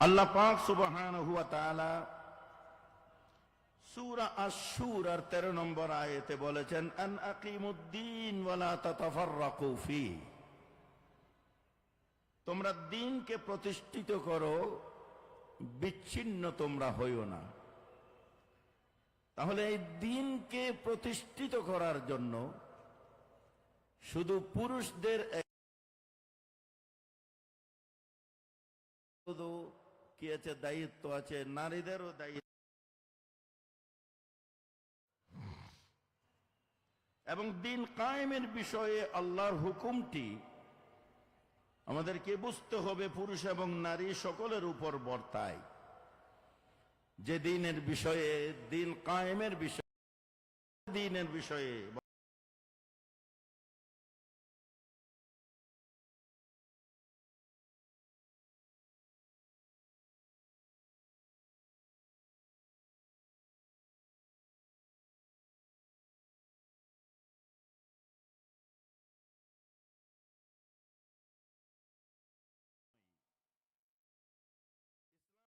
আল্লাহ পাক সুবহানাহু ওয়া তাআলা সূরা আশ-শূর আর 13 নম্বর আয়াতে বলেছেন, আন আকিমুদ্দিন ওয়ালা তাতাফাররাকু ফি। তোমরা দিনকে প্রতিষ্ঠিত করো, বিচ্ছিন্ন তোমরা হইও না। তাহলে এই দিনকে প্রতিষ্ঠিত করার জন্য শুধু পুরুষদের কি আছে, দায়িত্ব আছে, নারীদেরও দায়িত্ব। এবং দিন কায়েমের বিষয়ে আল্লাহর হুকুমটি আমাদেরকে বুঝতে হবে, পুরুষ এবং নারী সকলের উপর বর্তায়। যে দিনের বিষয়ে, দিন কায়েমের বিষয়ে, দিনের বিষয়ে